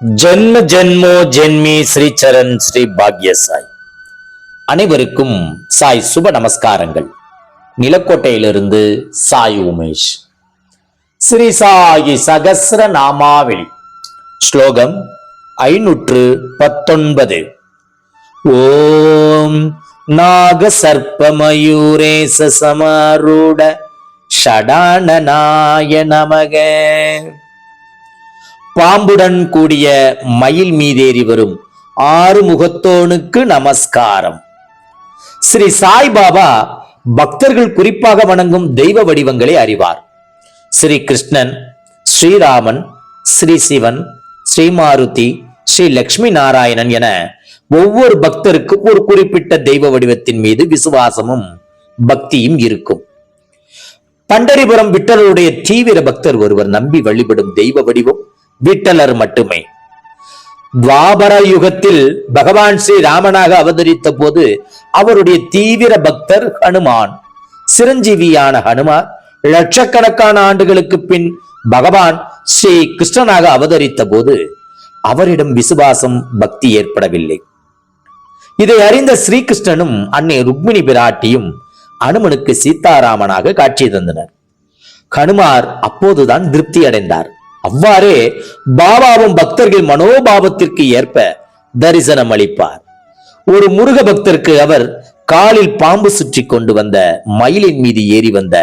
ஜென்ம ஜென்மோ ஜென்மி ஸ்ரீ சரண் ஸ்ரீ பாக்ய சாய் அனைவருக்கும் சாய் சுப நமஸ்காரங்கள். நிலக்கோட்டையிலிருந்து சாய் உமேஷ். ஸ்ரீ சாயி சகசிர நாமாவளி. ஸ்லோகம் ஐநூற்று பத்தொன்பது. ஓம் நாக சர்ப்பமயூரேச சமாரூட ஷடானநாய நமக பாம்புடன் கூடிய மயில் மீதேறி வரும் ஆறு முகத்தோனுக்கு நமஸ்காரம். ஸ்ரீ சாய்பாபா பக்தர்கள் குறிப்பாக வணங்கும் தெய்வ வடிவங்களை அறிவார். ஸ்ரீ கிருஷ்ணன் ஸ்ரீராமன் ஸ்ரீ சிவன் ஸ்ரீ மாருதி ஸ்ரீ லக்ஷ்மி நாராயணன் என ஒவ்வொரு பக்தருக்கும் ஒரு குறிப்பிட்ட தெய்வ வடிவத்தின் மீது விசுவாசமும் பக்தியும் இருக்கும். பண்டரிபுரம் விட்டலருடைய தீவிர பக்தர் ஒருவர் நம்பி வழிபடும் தெய்வ வடிவம் விட்டலர் மட்டுமே. துவாபர யுகத்தில் பகவான் ஸ்ரீ ராமனாக அவதரித்த போது அவருடைய தீவிர பக்தர் ஹனுமான். சிரஞ்சீவியான ஹனுமான் லட்சக்கணக்கான ஆண்டுகளுக்கு பின் பகவான் ஸ்ரீ கிருஷ்ணனாக அவதரித்த போது அவரிடம் விசுவாசம் பக்தி ஏற்படவில்லை. இதை அறிந்த ஸ்ரீகிருஷ்ணனும் அன்னை ருக்மிணி பிராட்டியும் அனுமனுக்கு சீதாராமனாக காட்சி தந்தனர். கனுமார் அப்போதுதான் திருப்தி அடைந்தார். அவ்வாறே பாபாவும் பக்தர்கள் மனோபாவத்திற்கு ஏற்ப தரிசனம் அளிப்பார். ஒரு முருக பக்தருக்கு அவர் காலில் பாம்பு சுற்றி கொண்டு வந்த மயிலின் மீது ஏறி வந்த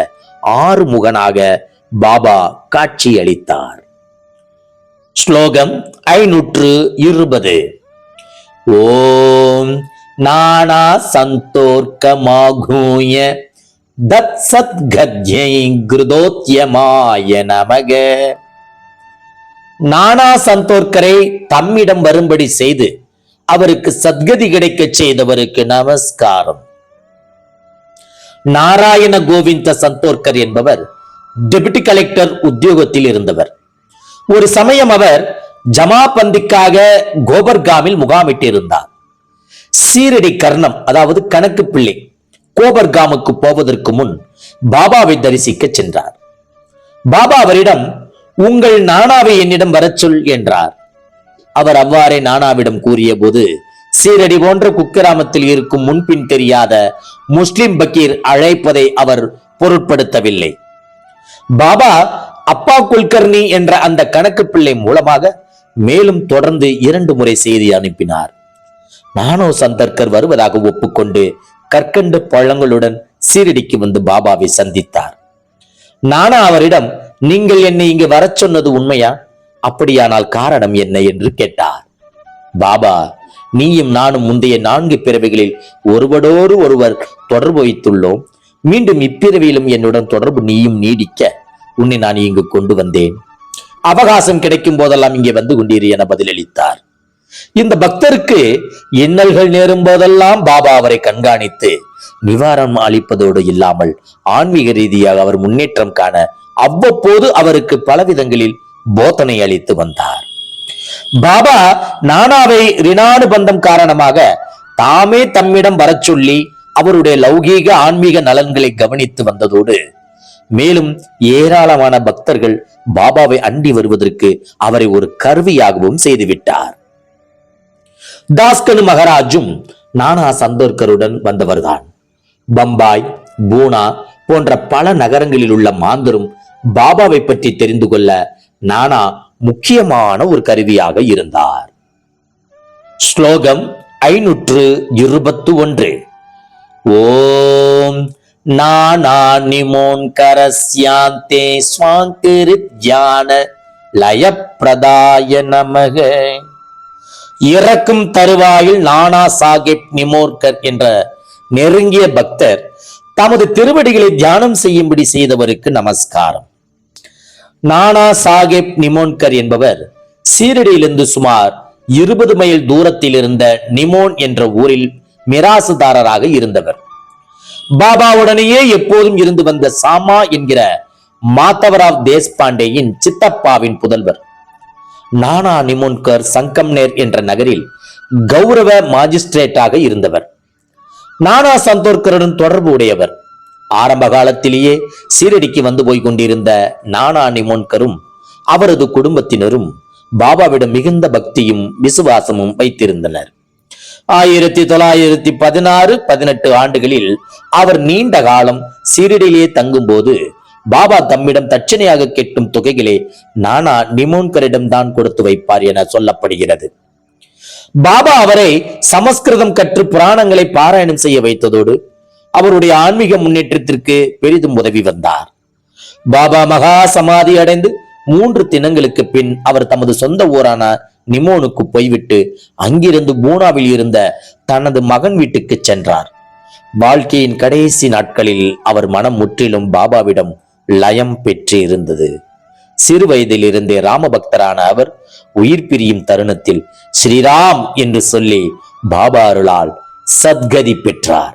ஆறு முகனாக பாபா காட்சி அளித்தார். ஸ்லோகம் ஐநூற்று இருபது. ஓம் நானா சந்தோர்க்கமாகூய தத் சத்கத்யை கிருதோத்யமாய நமக. நானா சந்தோர்கரை தம்மிடம் வரும்படி செய்து அவருக்கு சத்கதி கிடைக்க செய்தவருக்கு நமஸ்காரம். நாராயண கோவிந்த சந்தோர்கர் என்பவர் டெபுட்டி கலெக்டர் உத்தியோகத்தில் இருந்தவர். ஒரு சமயம் அவர் ஜமாபந்திக்காக கோபர்காமில் முகாமிட்டிருந்தார். சீரடி கர்ணம் அதாவது கணக்கு பிள்ளை கோபர்காமுக்கு போவதற்கு முன் பாபாவை தரிசிக்க சென்றார். பாபா அவரிடம் உங்கள் நானாவை என்னிடம் வரச் சொல் என்றார். அவர் அவ்வாறே நானாவிடம் கூறிய போது சீரடி போன்ற குக்கிராமத்தில் இருக்கும் முன்பின் தெரியாத முஸ்லிம் பக்கீர் அழைப்பதை அவர் பொருட்படுத்தவில்லை. பாபா அப்பா குல்கர்னி என்ற அந்த கணக்கு பிள்ளை மூலமாக மேலும் தொடர்ந்து இரண்டு முறை செய்தி அனுப்பினார். நானோ சந்தர்கர் வருவதாக ஒப்புக்கொண்டு கற்கண்டு பழங்களுடன் சீரடிக்கு வந்து பாபாவை சந்தித்தார். நானா அவரிடம் நீங்கள் என்னை இங்கு வரச் சொன்னது உண்மையா? அப்படியானால் காரணம் என்ன என்று கேட்டார். பாபா நீயும் நானும் முந்தைய நான்கு பிறவிகளில் ஒருவரோடு ஒருவர் தொடர்பு வைத்துள்ளோம். மீண்டும் இப்பிறவியிலும் என்னுடன் தொடர்பு நீயும் நீடிக்க உன்னை நான் இங்கு கொண்டு வந்தேன். அவகாசம் கிடைக்கும் போதெல்லாம் இங்கே வந்து கொண்டீர் என பதிலளித்தார். இந்த பக்தருக்கு இன்னல்கள் நேரும் போதெல்லாம் பாபா அவரை கண்காணித்து நிவாரணம் அளிப்பதோடு இல்லாமல் ஆன்மீக ரீதியாக அவர் முன்னேற்றம் காண அவ்வப்போது அவருக்கு பலவிதங்களில் போதனை அளித்து வந்தார். பாபா நானாவை ரிணானுபந்தம் காரணமாக தாமே தம்மிடம் வரச் சொல்லி அவருடைய லௌகீக ஆன்மீக நலன்களை கவனித்து வந்ததோடு மேலும் ஏராளமான பக்தர்கள் பாபாவை அண்டி வருவதற்கு அவரை ஒரு கருவியாகவும் செய்துவிட்டார். தாஸ்கனு மகராஜும் நானா சந்தோர்கருடன் வந்தவர்தான். பம்பாய் பூனா போன்ற பல நகரங்களில் உள்ள மாந்தரும் பாபாவை பற்றி தெரிந்து கொள்ள நானா முக்கியமான ஒரு கருவியாக இருந்தார். ஸ்லோகம் ஐநூற்று இருபத்து ஒன்று ஓம் நானா நிமோன் கரஸ்யாந்தே ஸ்வாங்கிருத் தியான லயப்பிரதாய நமக. இறக்கும் தருவாயில் நானா சாஹிப் நிமோர்கர் என்ற நெருங்கிய பக்தர் தமது திருவடிகளை தியானம் செய்யும்படி செய்தவருக்கு நமஸ்காரம். நானா சாஹேப் நிமோன்கர் என்பவர் சீரடியிலிருந்து சுமார் இருபது மைல் தூரத்தில் இருந்த நிமோன் என்ற ஊரில் மிராசுதாரராக இருந்தவர். பாபாவுடனேயே எப்போதும் இருந்து வந்த சாமா என்கிற மாத்தவராவ் தேஷ்பாண்டேயின் சித்தப்பாவின் புதல்வர். நானா நிமோன்கர் சங்கம்னேர் என்ற நகரில் கௌரவ மாஜிஸ்ட்ரேட்டாக இருந்தவர். நானா சந்தோர்கருடன் தொடர்பு உடையவர். ஆரம்ப காலத்திலேயே சீரடிக்கு வந்து போய் கொண்டிருந்த நானா நிமோன்கரும் அவரது குடும்பத்தினரும் பாபாவிடம் மிகுந்த பக்தியும் விசுவாசமும் வைத்திருந்தனர். ஆயிரத்தி தொள்ளாயிரத்தி பதினாறு பதினெட்டு ஆண்டுகளில் அவர் நீண்ட காலம் சீரடியிலே தங்கும்போது பாபா தம்மிடம் தட்சணையாக கேட்கும் தொகைகளே நானா நிமோன்கரிடம் தான் கொடுத்து வைப்பார் என சொல்லப்படுகிறது. பாபா அவரை சமஸ்கிருதம் கற்று புராணங்களை பாராயணம் செய்ய வைத்ததோடு அவருடைய ஆன்மீக முன்னேற்றத்திற்கு பெரிதும் உதவி வந்தார். பாபா மகா சமாதி அடைந்து மூன்று தினங்களுக்கு பின் அவர் தமது சொந்த ஊரான நிமோனுக்கு போய்விட்டு அங்கிருந்து பூனாவில் இருந்த தனது மகன் வீட்டுக்கு சென்றார். வாழ்க்கையின் கடைசி நாட்களில் அவர் மனம் முற்றிலும் பாபாவிடம் லயம் பெற்று இருந்தது. சிறு வயதிலிருந்தே ராமபக்தரான அவர் உயிர் பிரியும் தருணத்தில் ஸ்ரீராம் என்று சொல்லி பாபா அருளால் சத்கதி பெற்றார்.